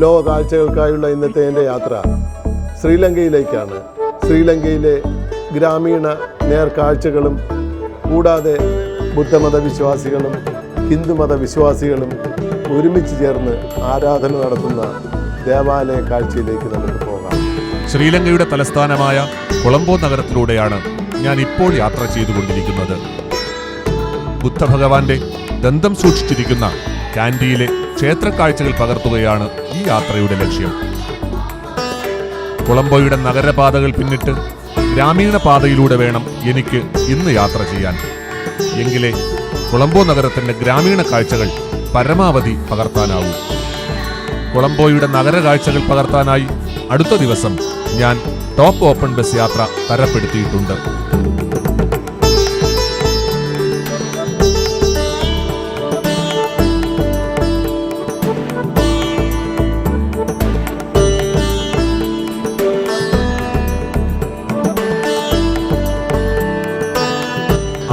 ലോക കാഴ്ചകൾക്കായുള്ള ഇന്നത്തെ എന്റെ യാത്ര ശ്രീലങ്കയിലേക്കാണ്. ശ്രീലങ്കയിലെ ഗ്രാമീണ നേർക്കാഴ്ചകളും കൂടാതെ ബുദ്ധമത വിശ്വാസികളും ഹിന്ദുമത വിശ്വാസികളും ഒരുമിച്ച് ചേർന്ന് ആരാധന നടത്തുന്ന ദേവാലയ കാഴ്ചയിലേക്ക് നമുക്ക് പോകാം. ശ്രീലങ്കയുടെ തലസ്ഥാനമായ കൊളംബോ നഗരത്തിലൂടെയാണ് ഞാൻ ഇപ്പോൾ യാത്ര ചെയ്തുകൊണ്ടിരിക്കുന്നത്. ബുദ്ധഭഗവാന്റെ ദന്തം സൂക്ഷിച്ചിരിക്കുന്ന കാൻഡിയിലെ ക്ഷേത്ര കാഴ്ചകൾ പകർത്തുകയാണ് യാത്രയുടെ ലക്ഷ്യം. കൊളംബോയുടെ നഗരപാതകൾ പിന്നിട്ട് ഗ്രാമീണ പാതയിലൂടെ വേണം എനിക്ക് ഇന്ന് യാത്ര ചെയ്യാൻ. എങ്കിലേ കൊളംബോ നഗരത്തിന്റെ ഗ്രാമീണ കാഴ്ചകൾ പരമാവധി പകർത്താനാവൂ. കൊളംബോയുടെ നഗര കാഴ്ചകൾ പകർത്താനായി അടുത്ത ദിവസം ഞാൻ ടോപ്പ് ഓപ്പൺ ബസ് യാത്ര തരപ്പെടുത്തിയിട്ടുണ്ട്.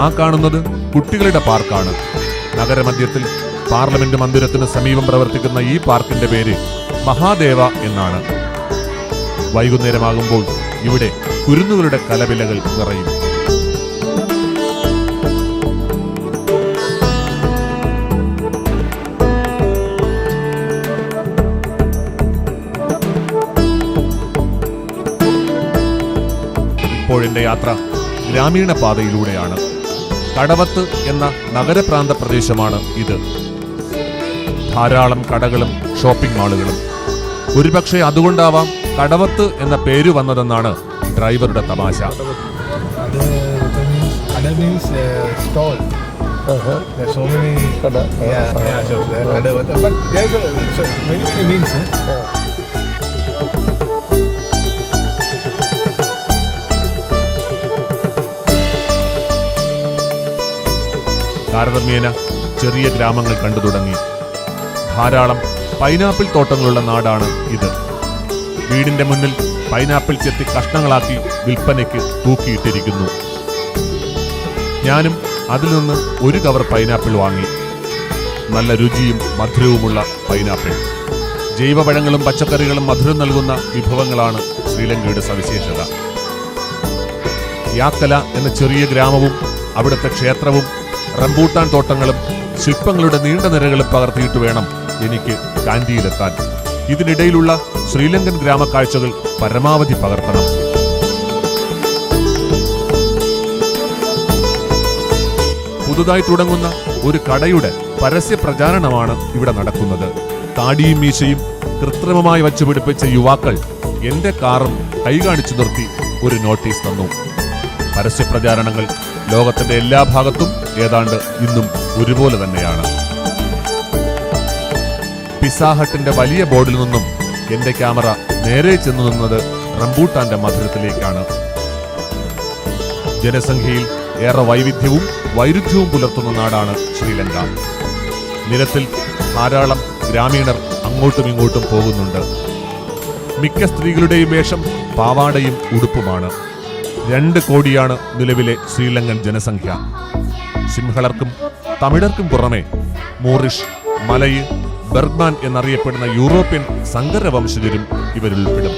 ആ കാണുന്നത് കുട്ടികളുടെ പാർക്കാണ്. നഗരമധ്യത്തിൽ പാർലമെന്റ് മന്ദിരത്തിന് സമീപം പ്രവർത്തിക്കുന്ന ഈ പാർക്കിന്റെ പേര് മഹാദേവ എന്നാണ്. വൈകുന്നേരമാകുമ്പോൾ ഇവിടെ കുരുന്നുകളുടെ കലവിലകൾ നിറയും. ഇപ്പോഴെന്റെ യാത്ര ഗ്രാമീണ പാതയിലൂടെയാണ്. കടവത്ത് എന്ന നഗരപ്രാന്ത പ്രദേശമാണ് ഇത്. ധാരാളം കടകളും ഷോപ്പിംഗ് മാളുകളും. ഒരുപക്ഷെ അതുകൊണ്ടാവാം കടവത്ത് എന്ന പേര് വന്നതെന്നാണ് ഡ്രൈവറുടെ തമാശ. Ada താരതമ്യേന ചെറിയ ഗ്രാമങ്ങൾ കണ്ടു തുടങ്ങി. ധാരാളം പൈനാപ്പിൾ തോട്ടങ്ങളുള്ള നാടാണ് ഇത്. വീടിന്റെ മുന്നിൽ പൈനാപ്പിൾ ചെത്തി കഷ്ണങ്ങളാക്കി വിൽപ്പനയ്ക്ക് തൂക്കിയിട്ടിരിക്കുന്നു. ഞാനും അതിൽ നിന്ന് ഒരു കവർ പൈനാപ്പിൾ വാങ്ങി. നല്ല രുചിയും മധുരവുമുള്ള പൈനാപ്പിൾ. ജൈവപഴങ്ങളും പച്ചക്കറികളും മധുരം നൽകുന്ന വിഭവങ്ങളാണ് ശ്രീലങ്കയുടെ സവിശേഷത. യാക്കല എന്ന ചെറിയ ഗ്രാമവും അവിടുത്തെ ക്ഷേത്രവും റംബൂട്ടാൻ തോട്ടങ്ങളും ശില്പങ്ങളുടെ നീണ്ട നിരകളും പകർത്തിയിട്ട് വേണം എനിക്ക് കാൻഡിയിലെത്താൻ ഇതിനിടയിലുള്ള ശ്രീലങ്കൻ ഗ്രാമക്കാഴ്ചകൾ പരമാവധി പകർത്തണം. പുതുതായി തുടങ്ങുന്ന ഒരു കടയുടെ പരസ്യ പ്രചാരണമാണ് ഇവിടെ നടക്കുന്നത്. താടിയും മീശയും കൃത്രിമമായി വച്ചു പിടിപ്പിച്ച യുവാക്കൾ എന്റെ കാറും കൈകാണിച്ചു നിർത്തി ഒരു നോട്ടീസ് തന്നു. പരസ്യ പ്രചാരണങ്ങൾ ലോകത്തിന്റെ എല്ലാ ഭാഗത്തും ഏതാണ്ട് ഇന്നും ഒരുപോലെ തന്നെയാണ്. പിസാഹട്ടിന്റെ വലിയ ബോർഡിൽ നിന്നും എന്റെ ക്യാമറ നേരെ ചെന്നു നിന്നത് റംബൂട്ടാന്റെ മധുരത്തിലേക്കാണ്. ജനസംഖ്യയിൽ ഏറെ വൈവിധ്യവും വൈരുദ്ധ്യവും പുലർത്തുന്ന നാടാണ് ശ്രീലങ്ക. നിരത്തിൽ ധാരാളം ഗ്രാമീണർ അങ്ങോട്ടും ഇങ്ങോട്ടും പോകുന്നുണ്ട്. മിക്ക സ്ത്രീകളുടെയും വേഷം പാവാടയും ഉടുപ്പുമാണ്. രണ്ട് കോടിയാണ് നിലവിലെ ശ്രീലങ്കൻ ജനസംഖ്യ. സിംഹളർക്കും തമിഴർക്കും പുറമെ മോറിഷ് മലയ് ബർഗ്മാൻ എന്നറിയപ്പെടുന്ന യൂറോപ്യൻ സങ്കര വംശജരും ഇവരുൾപ്പെടും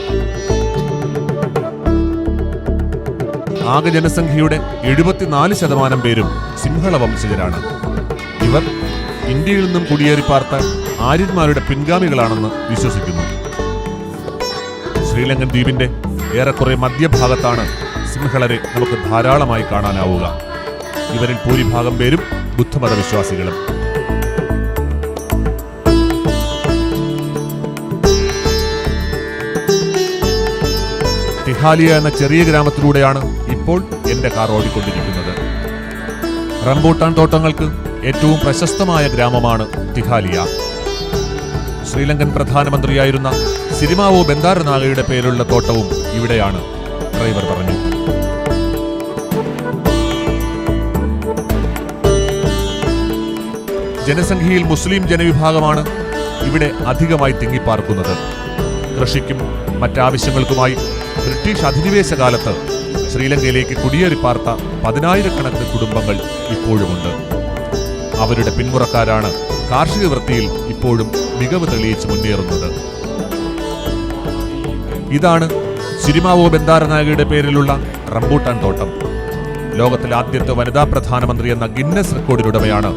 ആകെ ജനസംഖ്യയുടെ എഴുപത്തിനാല് ശതമാനം പേരും സിംഹള വംശജരാണ് ഇവർ ഇന്ത്യയിൽ നിന്നും കുടിയേറി പാർത്ത ആര്യന്മാരുടെ പിൻഗാമികളാണെന്ന് വിശ്വസിക്കുന്നു. ശ്രീലങ്കൻ ദ്വീപിന്റെ ഏറെക്കുറെ മധ്യഭാഗത്താണ് സിംഹളരെ നമുക്ക് ധാരാളമായി കാണാനാവുക. ഇവരിൽ ഭൂരിഭാഗം പേരും ബുദ്ധമത വിശ്വാസികളും തിഹാലിയ എന്ന ചെറിയ ഗ്രാമത്തിലൂടെയാണ് ഇപ്പോൾ എന്റെ കാർ ഓടിക്കൊണ്ടിരിക്കുന്നത്. റംബൂട്ടാൻ തോട്ടങ്ങൾക്ക് ഏറ്റവും പ്രശസ്തമായ ഗ്രാമമാണ് തിഹാലിയ. ശ്രീലങ്കൻ പ്രധാനമന്ത്രിയായിരുന്ന സിരിമാവോ ബന്ദാരനാഗയുടെ പേരുള്ള തോട്ടവും ഇവിടെയാണ് ഡ്രൈവർ പറഞ്ഞു. ജനസംഖ്യയിൽ മുസ്ലിം ജനവിഭാഗമാണ് ഇവിടെ അധികമായി തിങ്ങിപ്പാർക്കുന്നത്. കൃഷിക്കും മറ്റാവശ്യങ്ങൾക്കുമായി ബ്രിട്ടീഷ് അധിനിവേശ കാലത്ത് ശ്രീലങ്കയിലേക്ക് കുടിയേറി പാർത്ത പതിനായിരക്കണക്കിന് കുടുംബങ്ങൾ ഇപ്പോഴുമുണ്ട്. അവരുടെ പിന്മുറക്കാരാണ് കാർഷിക വൃത്തിയിൽ ഇപ്പോഴും മികവ് തെളിയിച്ച് മുന്നേറുന്നത്. ഇതാണ് സിരിമാവോ ബന്ദാരനായകയുടെ പേരിലുള്ള റംബൂട്ടാൻ തോട്ടം. ലോകത്തിലെ ആദ്യത്തെ വനിതാ പ്രധാനമന്ത്രി എന്ന ഗിന്നസ് റെക്കോർഡിലുടമയാണ്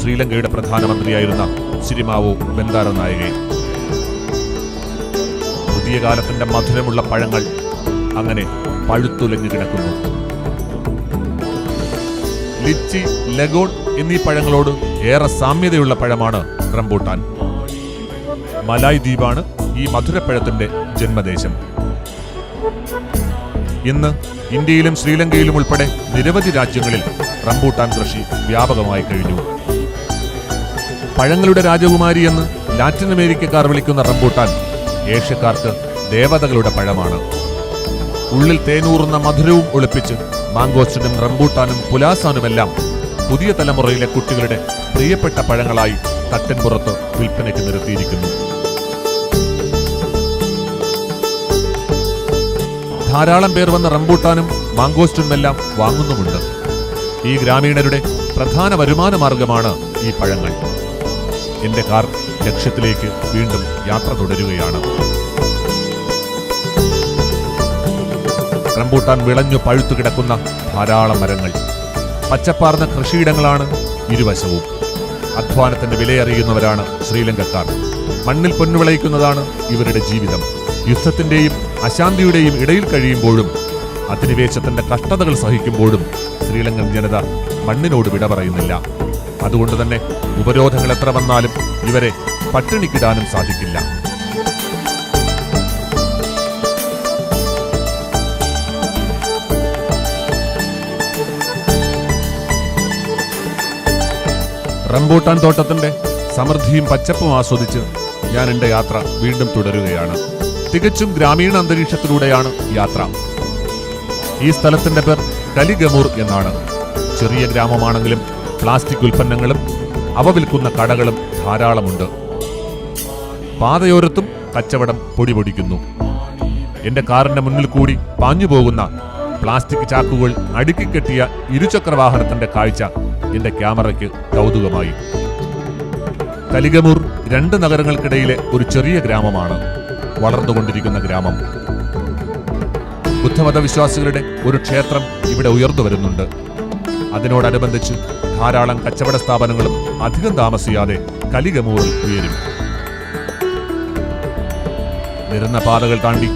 ശ്രീലങ്കയുടെ പ്രധാനമന്ത്രിയായിരുന്ന സിരിമാവു ബന്ദാര നായകെ പുതിയ കാലത്തിന്റെ മധുരമുള്ള പഴങ്ങൾ അങ്ങനെ പഴുത്തുലഞ്ഞു കിടക്കുന്നു. ലിച്ചി ലഗോൺ എന്നീ പഴങ്ങളോട് ഏറെ സാമ്യതയുള്ള പഴമാണ് റംബൂട്ടാൻ. മലായ് ദ്വീപാണ് ഈ മധുരപ്പഴത്തിന്റെ ജന്മദേശം. ഇന്ന് ഇന്ത്യയിലും ശ്രീലങ്കയിലും ഉൾപ്പെടെ നിരവധി രാജ്യങ്ങളിൽ റംബൂട്ടാൻ കൃഷി വ്യാപകമായി കഴിഞ്ഞു. പഴങ്ങളുടെ രാജകുമാരി എന്ന് ലാറ്റിൻ അമേരിക്കക്കാർ വിളിക്കുന്ന റംബൂട്ടാൻ ഏഷ്യക്കാർക്ക് ദേവതകളുടെ പഴമാണ്. ഉള്ളിൽ തേനൂറുന്ന മധുരവും ഒളിപ്പിച്ച് മാങ്കോസ്റ്റിനും റംബൂട്ടാനും പുലാസാനുമെല്ലാം പുതിയ തലമുറയിലെ കുട്ടികളുടെ പ്രിയപ്പെട്ട പഴങ്ങളായി തട്ടിൻപുറത്ത് വിൽപ്പനയ്ക്ക് നിർത്തിയിരിക്കുന്നു. ധാരാളം പേർ വന്ന റംബൂട്ടാനും മാങ്കോസ്റ്റുമെല്ലാം വാങ്ങുന്നുമുണ്ട്. ഈ ഗ്രാമീണരുടെ പ്രധാന വരുമാന മാർഗമാണ് ഈ പഴങ്ങൾ. എന്റെ കാർ ലക്ഷ്യത്തിലേക്ക് വീണ്ടും യാത്ര തുടരുകയാണ്. റംബൂട്ടാൻ വിളഞ്ഞു പഴുത്തു കിടക്കുന്ന ധാരാളം മരങ്ങൾ പച്ചപ്പാർന്ന കൃഷിയിടങ്ങളാണ് ഇരുവശവും. അധ്വാനത്തിന്റെ വിലയറിയുന്നവരാണ് ശ്രീലങ്കക്കാർ. മണ്ണിൽ പൊന്നുവിളയിക്കുന്നതാണ് ഇവരുടെ ജീവിതം. യുദ്ധത്തിന്റെയും അശാന്തിയുടെയും ഇടയിൽ കഴിയുമ്പോഴും അധിനിവേശത്തിന്റെ കഷ്ടതകൾ സഹിക്കുമ്പോഴും ശ്രീലങ്കൻ ജനത മണ്ണിനോട് വിട പറയുന്നില്ല. അതുകൊണ്ട് തന്നെ ഉപരോധങ്ങൾ എത്ര വന്നാലും ഇവരെ പട്ടിണിക്കിടാനും സാധിക്കില്ല. റംബൂട്ടാൻ തോട്ടത്തിന്റെ സമൃദ്ധിയും പച്ചപ്പും ആസ്വദിച്ച് ഞാൻ എന്റെ യാത്ര വീണ്ടും തുടരുകയാണ്. തികച്ചും ഗ്രാമീണ അന്തരീക്ഷത്തിലൂടെയാണ് യാത്ര. ഈ സ്ഥലത്തിന്റെ പേർ കലിഗമൂർ എന്നാണ്. ചെറിയ ഗ്രാമമാണെങ്കിലും പ്ലാസ്റ്റിക് ഉൽപ്പന്നങ്ങളും അവ വിൽക്കുന്ന കടകളും ധാരാളമുണ്ട്. പാതയോരത്തും കച്ചവടം പൊടിപൊടിക്കുന്നു. എന്റെ കാറിന്റെ മുന്നിൽ കൂടി പാഞ്ഞു പോകുന്ന പ്ലാസ്റ്റിക് ചാക്കുകൾ അടുക്കിക്കെട്ടിയ ഇരുചക്ര വാഹനത്തിന്റെ കാഴ്ച എന്റെ ക്യാമറയ്ക്ക് കൗതുകമായി. കലിഗമൂർ രണ്ട് നഗരങ്ങൾക്കിടയിലെ ഒരു ചെറിയ ഗ്രാമമാണ്. വളർന്നുകൊണ്ടിരിക്കുന്ന ഗ്രാമം. ബുദ്ധമത വിശ്വാസികളുടെ ഒരു ക്ഷേത്രം ഇവിടെ ഉയർന്നു വരുന്നുണ്ട്. അതിനോടനുബന്ധിച്ച് ധാരാളം കച്ചവട സ്ഥാപനങ്ങളും അധികം താമസിയാതെ കലികമൂറിൽ ഉയരും. നിരന്ന പാതകൾ താണ്ടി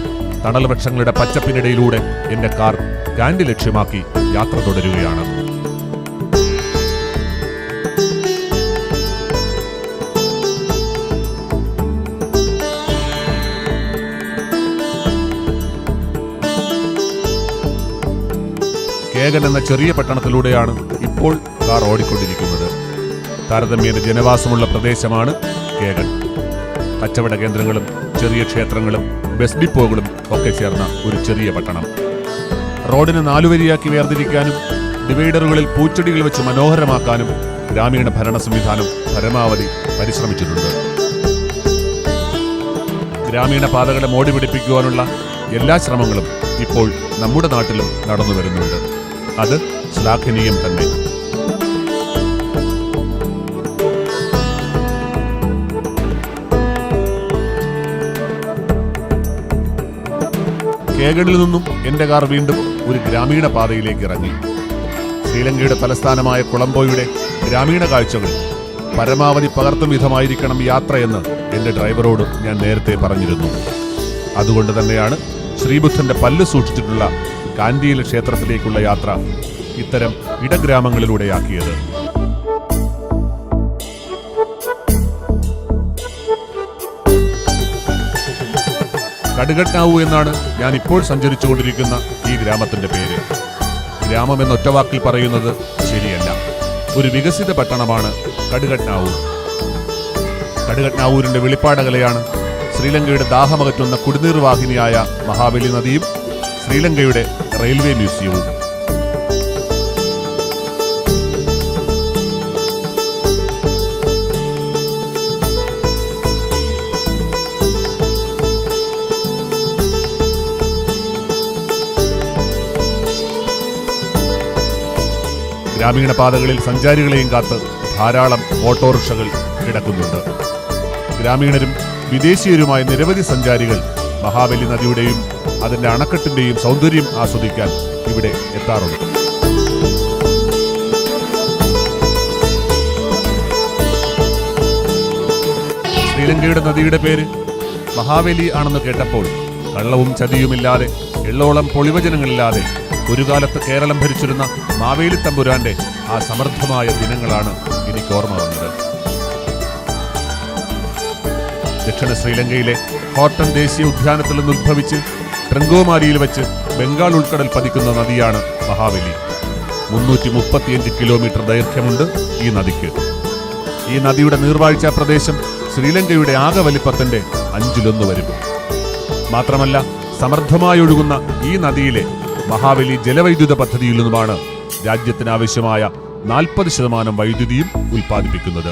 തണൽ വൃക്ഷങ്ങളുടെ പച്ചപ്പിനിടയിലൂടെ എന്റെ കാർ കാൻഡി ലക്ഷ്യമാക്കി യാത്ര തുടരുകയാണ്. കേകൻ എന്ന ചെറിയ പട്ടണത്തിലൂടെയാണ് ഇപ്പോൾ കാർ ഓടിക്കൊണ്ടിരിക്കുന്നത്. താരതമ്യേന ജനവാസമുള്ള പ്രദേശമാണ് കേകൻ കച്ചവട കേന്ദ്രങ്ങളും ചെറിയ ക്ഷേത്രങ്ങളും ബസ് ഡിപ്പോകളും ഒക്കെ ചേർന്ന ഒരു ചെറിയ പട്ടണം. റോഡിനെ നാലുവരിയാക്കി വേർതിരിക്കാനും ഡിവൈഡറുകളിൽ പൂച്ചെടികൾ വെച്ച് മനോഹരമാക്കാനും ഗ്രാമീണ ഭരണ സംവിധാനം പരമാവധി പരിശ്രമിച്ചിട്ടുണ്ട്. ഗ്രാമീണ പാതകളെ മോടി പിടിപ്പിക്കുവാനുള്ള എല്ലാ ശ്രമങ്ങളും ഇപ്പോൾ നമ്മുടെ നാട്ടിലും നടന്നു വരുന്നുണ്ട് അത് ശ്ലാഘനീയം തന്നെ. കേഗഡിൽ നിന്നും എന്റെ കാർ വീണ്ടും ഒരു ഗ്രാമീണ പാതയിലേക്ക് ഇറങ്ങി. ശ്രീലങ്കയുടെ തലസ്ഥാനമായ കൊളംബോയുടെ ഗ്രാമീണ കാഴ്ചകൾ പരമാവധി പകർത്തും വിധമായിരിക്കണം യാത്രയെന്ന് എന്റെ ഡ്രൈവറോട് ഞാൻ നേരത്തെ പറഞ്ഞിരുന്നു. അതുകൊണ്ട് തന്നെയാണ് ശ്രീബുദ്ധന്റെ പല്ല് സൂക്ഷിച്ചിട്ടുള്ള കാൻഡിയിലെ ക്ഷേത്രത്തിലേക്കുള്ള യാത്ര ഇത്തരം ഇടഗ്രാമങ്ങളിലൂടെയാക്കിയത്. കടുകട്ടാവു എന്നാണ് ഞാൻ ഇപ്പോൾ സഞ്ചരിച്ചുകൊണ്ടിരിക്കുന്ന ഈ ഗ്രാമത്തിന്റെ പേര്. ഗ്രാമം എന്ന ഒറ്റവാക്കിൽ പറയുന്നത് ശരിയല്ല. ഒരു വികസിത പട്ടണമാണ് കടുകട്നാവൂർ കടുകട്ടാവൂരിന്റെ വെളിപ്പാടകലയാണ് ശ്രീലങ്കയുടെ ദാഹമകറ്റുന്ന കുടിനീർവാഹിനിയായ മഹാബലി നദിയും ശ്രീലങ്കയുടെ റെയിൽവേ മ്യൂസിയവും. ഗ്രാമീണ പാതകളിൽ സഞ്ചാരികളെയും കാത്ത് ധാരാളം ഓട്ടോറിക്ഷകൾ കിടക്കുന്നുണ്ട്. ഗ്രാമീണരും വിദേശീയരുമായ നിരവധി സഞ്ചാരികൾ മഹാബലി നദിയുടെയും അതിന്റെ അണക്കെട്ടിന്റെയും സൗന്ദര്യം ആസ്വദിക്കാൻ ഇവിടെ എത്താറുണ്ട്. ശ്രീലങ്കയുടെ നദിയുടെ പേര് മഹാബലി ആണെന്ന് കേട്ടപ്പോൾ കള്ളവും ചതിയുമില്ലാതെ എള്ളോളം പൊളിവചനങ്ങളില്ലാതെ ഒരു കാലത്ത് കേരളം ഭരിച്ചിരുന്ന മാവേലി തമ്പുരാന്റെ ആ സമൃദ്ധമായ ദിനങ്ങളാണ് എനിക്ക് ഓർമ്മ വന്നത്. ദക്ഷിണ ശ്രീലങ്കയിലെ ഹോട്ടൻ ദേശീയ ഉദ്യാനത്തിൽ നിന്ന് ഉത്ഭവിച്ച് ട്രങ്കോമാരിയിൽ വെച്ച് ബംഗാൾ ഉൾക്കടൽ പതിക്കുന്ന നദിയാണ് മഹാബലി. മുന്നൂറ്റി മുപ്പത്തിയഞ്ച് കിലോമീറ്റർ ദൈർഘ്യമുണ്ട് ഈ നദിക്ക്. ഈ നദിയുടെ നീർവാഴ്ച പ്രദേശം ശ്രീലങ്കയുടെ ആകെ വലിപ്പത്തിന്റെ അഞ്ചിലൊന്ന് വരും. മാത്രമല്ല സമർത്ഥമായി ഒഴുകുന്ന ഈ നദിയിലെ മഹാബലി ജലവൈദ്യുത പദ്ധതിയിൽ നിന്നുമാണ് രാജ്യത്തിന് ആവശ്യമായ നാൽപ്പത് ശതമാനം വൈദ്യുതിയും ഉൽപ്പാദിപ്പിക്കുന്നത്.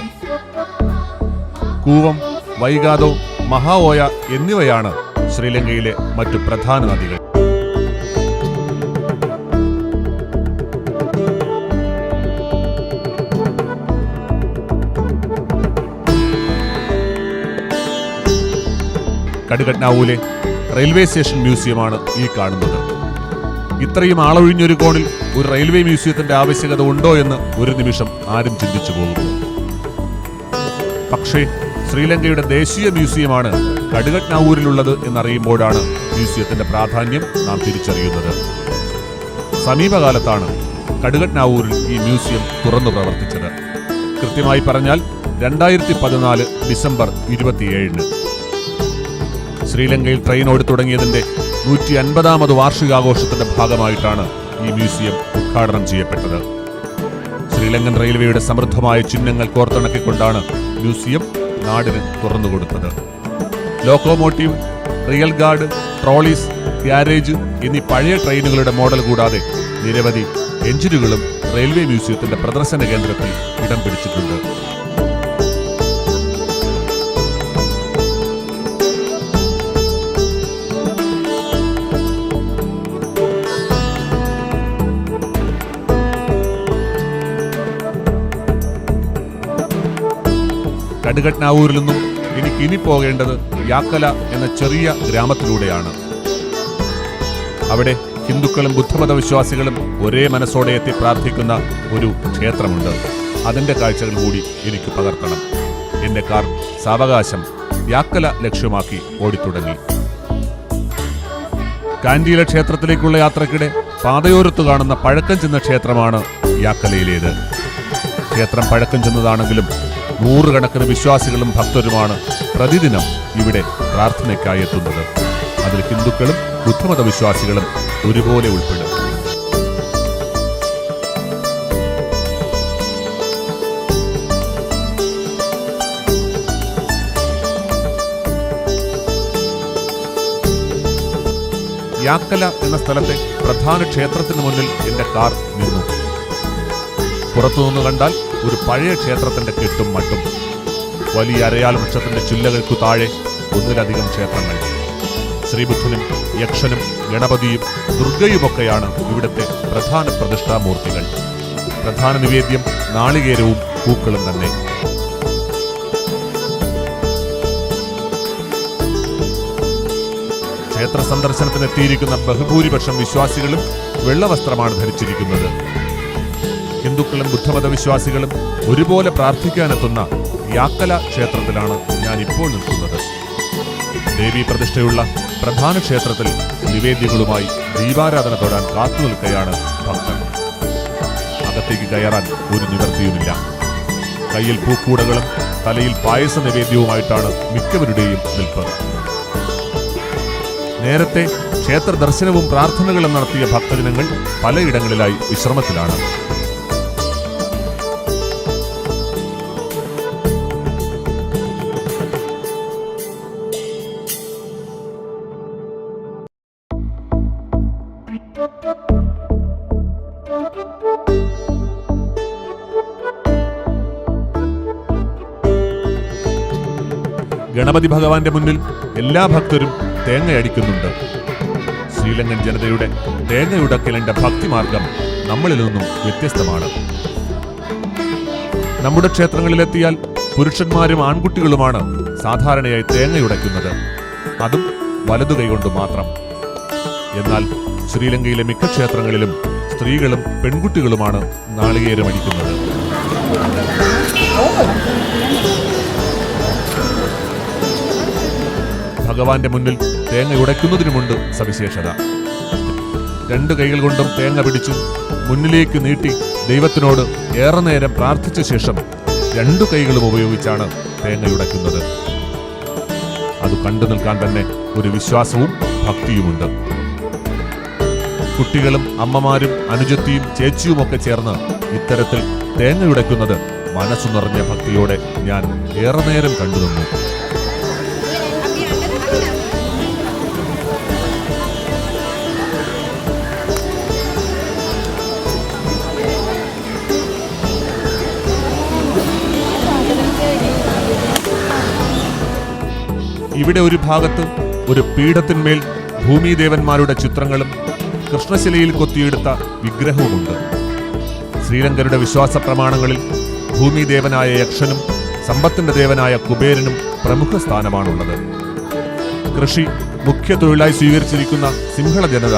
കൂവം വൈഗാദോ മഹാഓയ എന്നിവയാണ് ശ്രീലങ്കയിലെ മറ്റു പ്രധാന നദികൾ. കടുകട്നാവൂലെ റെയിൽവേ സ്റ്റേഷൻ മ്യൂസിയമാണ് ഈ കാണുന്നത്. ഇത്രയും ആളൊഴിഞ്ഞൊരു കോണിൽ ഒരു റെയിൽവേ മ്യൂസിയത്തിന്റെ ആവശ്യകത ഉണ്ടോ എന്ന് ഒരു നിമിഷം ആരും ചിന്തിച്ചു പോകുന്നു. പക്ഷേ ശ്രീലങ്കയുടെ ദേശീയ മ്യൂസിയമാണ് കടുകട്നാവൂരിലുള്ളത് എന്നറിയുമ്പോഴാണ് മ്യൂസിയത്തിന്റെ പ്രാധാന്യം നാം തിരിച്ചറിയുന്നത്. സമീപകാലത്താണ് കടുകട്നാവൂരിൽ ഈ മ്യൂസിയം തുറന്നു പ്രവർത്തിച്ചത്. കൃത്യമായി പറഞ്ഞാൽ രണ്ടായിരത്തി പതിനാല് ഡിസംബർ ഇരുപത്തിയേഴിന്. ശ്രീലങ്കയിൽ ട്രെയിൻ ഓടി തുടങ്ങിയതിന്റെ നൂറ്റി അൻപതാമത് വാർഷികാഘോഷത്തിന്റെ ഭാഗമായിട്ടാണ് ഈ മ്യൂസിയം ഉദ്ഘാടനം ചെയ്യപ്പെട്ടത്. ശ്രീലങ്കൻ റെയിൽവേയുടെ സമൃദ്ധമായ ചിഹ്നങ്ങൾ കോർത്തിണക്കിക്കൊണ്ടാണ് മ്യൂസിയം നാടിന് തുറന്നുകൊടുത്തത് locomotive rail guard trolleys garage എന്നീ പഴയ ട്രെയിനുകളുടെ മോഡൽ കൂടാതെ നിരവധി എഞ്ചിനുകളും റെയിൽവേ മ്യൂസിയത്തിന്റെ പ്രദർശന കേന്ദ്രത്തിൽ ഇടം പിടിച്ചിട്ടുണ്ട്. കടുകട്നാവൂരിൽ നിന്നും എനിക്ക് ഇനി പോകേണ്ടത് യാക്കല എന്ന ചെറിയ ഗ്രാമത്തിലൂടെയാണ്. അവിടെ ഹിന്ദുക്കളും ബുദ്ധമത വിശ്വാസികളും ഒരേ മനസ്സോടെ എത്തി പ്രാർത്ഥിക്കുന്ന ഒരു ക്ഷേത്രമുണ്ട്. അതിന്റെ കാഴ്ചകൾ കൂടി എനിക്ക് പകർത്തണം. എന്റെ കാർ സാവകാശം യാക്കല ലക്ഷ്യമാക്കി ഓടിത്തുടങ്ങി. കാൻഡിയിലെ ക്ഷേത്രത്തിലേക്കുള്ള യാത്രക്കിടെ പാതയോരത്ത് കാണുന്ന പഴക്കം ചെന്ന ക്ഷേത്രമാണ് യാക്കലയിലേത്. ക്ഷേത്രം പഴക്കം ചെന്നതാണെങ്കിലും നൂറുകണക്കിന് വിശ്വാസികളും ഭക്തരുമാണ് പ്രതിദിനം ഇവിടെ പ്രാർത്ഥനയ്ക്കായി എത്തുന്നത്. അതിൽ ഹിന്ദുക്കളും ബുദ്ധമത വിശ്വാസികളും ഒരുപോലെ ഉൾപ്പെടും. യാക്കല എന്ന സ്ഥലത്തെ പ്രധാന ക്ഷേത്രത്തിന് മുന്നിൽ എന്റെ കാർ നിന്നു. പുറത്തുനിന്ന് കണ്ടാൽ ഒരു പഴയ ക്ഷേത്രത്തിന്റെ കെട്ടും മട്ടും. വലിയ അരയാൽ വൃക്ഷത്തിന്റെ ചില്ലകൾക്കു താഴെ ഒന്നിലധികം ക്ഷേത്രങ്ങൾ. ശ്രീബുദ്ധനും യക്ഷനും ഗണപതിയും ദുർഗയുമൊക്കെയാണ് ഇവിടുത്തെ പ്രധാന പ്രതിഷ്ഠാമൂർത്തികൾ. പ്രധാന നിവേദ്യം നാളികേരവും പൂക്കളും തന്നെ. ക്ഷേത്ര സന്ദർശനത്തിനെത്തിയിരിക്കുന്ന ബഹുഭൂരിപക്ഷം വിശ്വാസികളും വെള്ളവസ്ത്രമാണ് ധരിച്ചിരിക്കുന്നത്. ഹിന്ദുക്കളും ബുദ്ധമത വിശ്വാസികളും ഒരുപോലെ പ്രാർത്ഥിക്കാനെത്തുന്ന യാക്കല ക്ഷേത്രത്തിലാണ് ഞാൻ ഇപ്പോൾ നിൽക്കുന്നത്. ദേവി പ്രതിഷ്ഠയുള്ള പ്രധാന ക്ഷേത്രത്തിൽ നിവേദ്യങ്ങളുമായി ദീപാരാധന തൊടാൻ കാത്തു നിൽക്കുകയാണ് ഭക്തർ അകത്തേക്ക് കയറാൻ ഒരു നിവർത്തിയുമില്ല കയ്യിൽ പൂക്കൂടകളും തലയിൽ പായസ നിവേദ്യവുമായിട്ടാണ് മിക്കവരുടെയും നിൽപ്പ്. നേരത്തെ ക്ഷേത്ര ദർശനവും പ്രാർത്ഥനകളും നടത്തിയ ഭക്തജനങ്ങൾ പലയിടങ്ങളിലായി വിശ്രമത്തിലാണ്. ഗണപതി ഭഗവാന്റെ മുന്നിൽ എല്ലാ ഭക്തരും തേങ്ങയടിക്കുന്നുണ്ട്. ശ്രീലങ്കൻ ജനതയുടെ തേങ്ങയുടക്കലിന്റെ ഭക്തിമാർഗം നമ്മളിൽ നിന്നും വ്യത്യസ്തമാണ്. നമ്മുടെ ക്ഷേത്രങ്ങളിലെത്തിയാൽ പുരുഷന്മാരും ആൺകുട്ടികളുമാണ് സാധാരണയായി തേങ്ങയുടയ്ക്കുന്നത്. അതും വലതു കൈകൊണ്ട് മാത്രം. എന്നാൽ ശ്രീലങ്കയിലെ മിക്ക ക്ഷേത്രങ്ങളിലും സ്ത്രീകളും പെൺകുട്ടികളുമാണ് നാളികേരമടിക്കുന്നത്. ഭഗവാന്റെ മുന്നിൽ തേങ്ങ ഉടയ്ക്കുന്നതിനുമുണ്ട് സവിശേഷത. രണ്ട് കൈകൾ കൊണ്ടും തേങ്ങ പിടിച്ചു മുന്നിലേക്ക് നീട്ടി ദൈവത്തിനോട് ഏറെ നേരം പ്രാർത്ഥിച്ച ശേഷം രണ്ടു കൈകളും ഉപയോഗിച്ചാണ് തേങ്ങ ഉടയ്ക്കുന്നത്. അത് കണ്ടു നിൽക്കാൻ തന്നെ ഒരു വിശ്വാസവും ഭക്തിയുമുണ്ട്. കുട്ടികളും അമ്മമാരും അനുജത്തിയും ചേച്ചിയുമൊക്കെ ചേർന്ന് ഇത്തരത്തിൽ തേങ്ങ ഉടയ്ക്കുന്നത് മനസ്സു നിറഞ്ഞ ഭക്തിയോടെ ഞാൻ ഏറെ നേരം കണ്ടുനിന്നു ഇവിടെ ഒരു ഭാഗത്ത് ഒരു പീഠത്തിന്മേൽ ഭൂമിദേവന്മാരുടെ ചിത്രങ്ങളും കൃഷ്ണശിലയിൽ കൊത്തിയെടുത്ത വിഗ്രഹവുമുണ്ട്. ശ്രീലങ്കരുടെ വിശ്വാസ പ്രമാണങ്ങളിൽ ഭൂമിദേവനായ യക്ഷനും സമ്പത്തിന്റെ ദേവനായ കുബേരനും പ്രമുഖ സ്ഥാനമാണുള്ളത്. കൃഷി മുഖ്യ തൊഴിലായി സ്വീകരിച്ചിരിക്കുന്ന സിംഹള ജനത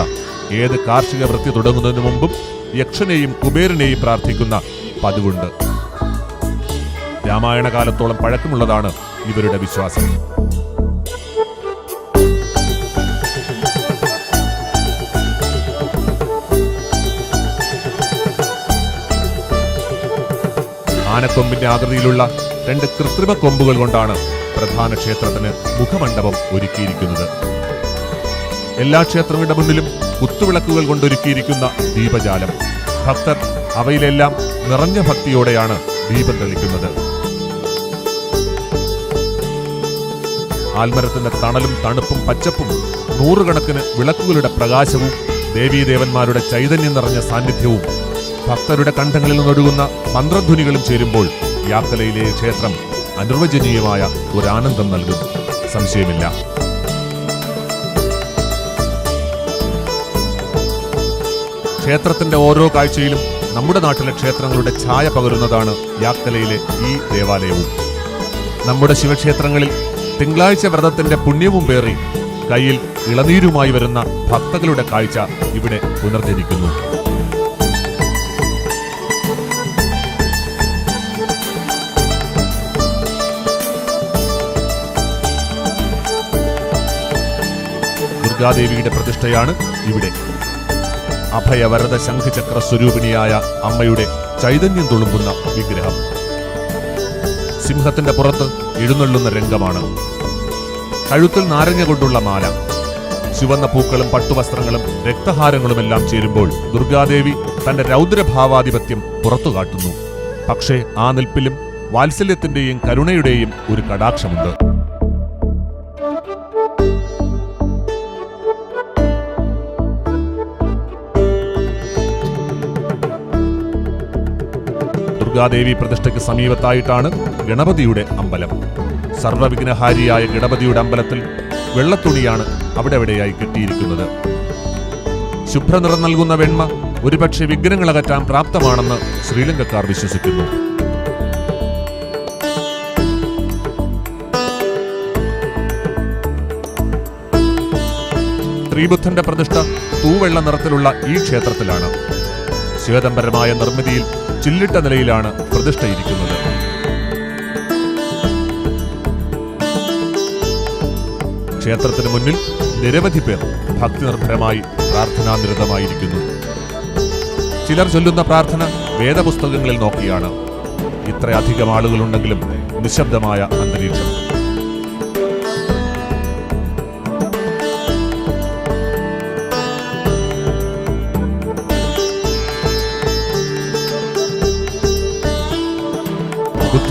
ഏത് കാർഷിക വൃത്തി തുടങ്ങുന്നതിനു മുമ്പും യക്ഷനെയും കുബേരനെയും പ്രാർത്ഥിക്കുന്ന പതിവുണ്ട്. രാമായണ കാലത്തോളം പഴക്കമുള്ളതാണ് ഇവരുടെ വിശ്വാസം. ആനക്കൊമ്പിന്റെ ആകൃതിയിലുള്ള രണ്ട് കൃത്രിമ കൊമ്പുകൾ കൊണ്ടാണ് പ്രധാന ക്ഷേത്രത്തിന് മുഖമണ്ഡപം ഒരുക്കിയിരിക്കുന്നത്. എല്ലാ ക്ഷേത്രങ്ങളുടെ മുന്നിലും കുത്തുവിളക്കുകൾ കൊണ്ടൊരുക്കിയിരിക്കുന്ന ദീപജാലം. ഭക്തർ അവയിലെല്ലാം നിറഞ്ഞ ഭക്തിയോടെയാണ് ദീപം തെളിക്കുന്നത്. ആൽമരത്തിന്റെ തണലും തണുപ്പും പച്ചപ്പും നൂറുകണക്കിന് വിളക്കുകളുടെ പ്രകാശവും ദേവീദേവന്മാരുടെ ചൈതന്യം നിറഞ്ഞ സാന്നിധ്യവും ഭക്തരുടെ കണ്ഠങ്ങളിൽ നിന്നൊഴുകുന്ന മന്ത്രധ്വനികളും ചേരുമ്പോൾ യാത്രയിലെ ക്ഷേത്രം അനിർവചനീയമായ ഒരു ആനന്ദം നൽകും. സംശയമില്ല. ക്ഷേത്രത്തിന്റെ ഓരോ കാഴ്ചയിലും നമ്മുടെ നാട്ടിലെ ക്ഷേത്രങ്ങളുടെ ഛായ പകരുന്നതാണ് യാക്കലയിലെ ഈ ദേവാലയവും. നമ്മുടെ ശിവക്ഷേത്രങ്ങളിൽ തിങ്കളാഴ്ച വ്രതത്തിന്റെ പുണ്യവും പേറി കയ്യിൽ ഇളനീരുമായി വരുന്ന ഭക്തകളുടെ കാഴ്ച ഇവിടെ പുനർജനിക്കുന്നു. ദുർഗാദേവിയുടെ പ്രതിഷ്ഠയാണ് ഇവിടെ. അഭയവരദ ശംഖചക്ര സ്വരൂപിണിയായ അമ്മയുടെ ചൈതന്യം തുളുമ്പുന്ന വിഗ്രഹം. സിംഹത്തിന്റെ പുറത്ത് എഴുന്നള്ളുന്ന രംഗമാണ്. കഴുത്തിൽ നാരങ്ങ കൊണ്ടുള്ള മാല. ചുവന്ന പൂക്കളും പട്ടുവസ്ത്രങ്ങളും രക്തഹാരങ്ങളുമെല്ലാം ചേരുമ്പോൾ ദുർഗാദേവി തന്റെ രൗദ്രഭാവാധിപത്യം പുറത്തുകാട്ടുന്നു പക്ഷേ ആ നിൽപ്പിലും വാത്സല്യത്തിന്റെയും കരുണയുടെയും ഒരു കടാക്ഷമുണ്ട്. ദുർഗാദേവി പ്രതിഷ്ഠയ്ക്ക് സമീപത്തായിട്ടാണ് ഗണപതിയുടെ അമ്പലം. സർവവിഘ്നഹാരിയായ ഗണപതിയുടെ അമ്പലത്തിൽ വെള്ളത്തുണിയാണ് അവിടെവിടെയായി കെട്ടിയിരിക്കുന്നത്. ശുഭ്രനിറം നൽകുന്ന വെണ്മ ഒരുപക്ഷെ വിഘ്നങ്ങളകറ്റാൻ പ്രാപ്തമാണെന്ന് ശ്രീലങ്കക്കാർ വിശ്വസിക്കുന്നു. ശ്രീബുദ്ധന്റെ പ്രതിഷ്ഠ തൂവെള്ള നിറത്തിലുള്ള ഈ ക്ഷേത്രത്തിലാണ്. ശ്വേതംബരമായ നിർമ്മിതിയിൽ ചില്ലിട്ട നിലയിലാണ് പ്രതിഷ്ഠയിരിക്കുന്നത്. ക്ഷേത്രത്തിന് മുന്നിൽ നിരവധി പേർ ഭക്തി നിർഭരമായി പ്രാർത്ഥനാനിരതമായിരിക്കുന്നു. ചിലർ ചൊല്ലുന്ന പ്രാർത്ഥന വേദപുസ്തകങ്ങളിൽ നോക്കിയാണ്. ഇത്രയധികം ആളുകളുണ്ടെങ്കിലും നിശബ്ദമായ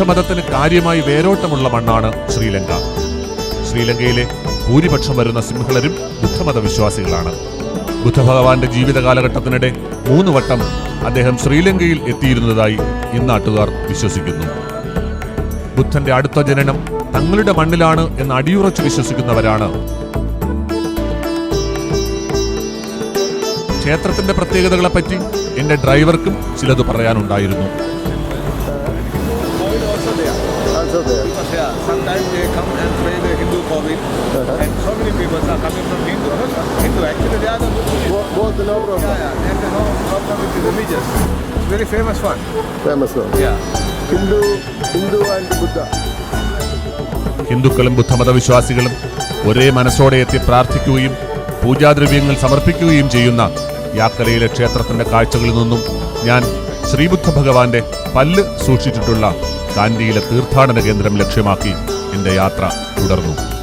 ബുദ്ധമതത്തിന് കാര്യമായി വേരോട്ടമുള്ള മണ്ണാണ് ശ്രീലങ്ക. ശ്രീലങ്കയിലെ ഭൂരിപക്ഷം വരുന്ന സിംഹളരും ബുദ്ധമത വിശ്വാസികളാണ് ബുദ്ധഭഗവാന്റെ ജീവിത കാലഘട്ടത്തിനിടെ മൂന്ന് വട്ടം അദ്ദേഹം ശ്രീലങ്കയിൽ എത്തിയിരുന്നതായി ഇന്നാട്ടുകാർ വിശ്വസിക്കുന്നു. ബുദ്ധന്റെ അടുത്ത ജനനം തങ്ങളുടെ മണ്ണിലാണ് എന്ന് അടിയുറച്ചു വിശ്വസിക്കുന്നവരാണ്. ക്ഷേത്രത്തിന്റെ പ്രത്യേകതകളെപ്പറ്റി എന്റെ ഡ്രൈവർക്കും ചിലത് പറയാനുണ്ടായിരുന്നു. Yeah, sometimes they come and pray the Hindu Covid, and so many people are coming from Hindu. Hindu actually they are the Muslims. Both, both the Nauru. Yeah, yeah, they have no problem with the religious. It's very famous one. Famous one. Yeah. Hindu, Hindu and Buddha. ഹിന്ദുക്കളും ബുദ്ധമതവിശ്വാസികളും ഒരേ മനസ്സോടെ എത്തി പ്രാർത്ഥിക്കുകയും പൂജാദ്രവ്യങ്ങൾ സമർപ്പിക്കുകയും ചെയ്യുന്ന യാക്കരയിലെ ക്ഷേത്രത്തിന്റെ കാഴ്ചകളിൽ നിന്നും ഞാൻ ശ്രീബുദ്ധ ഭഗവാന്റെ പല്ല് സൂക്ഷിച്ചിട്ടുള്ള കാന്തിയിലെ തീർത്ഥാടന കേന്ദ്രം ലക്ഷ്യമാക്കി എന്റെ യാത്ര തുടർന്നു.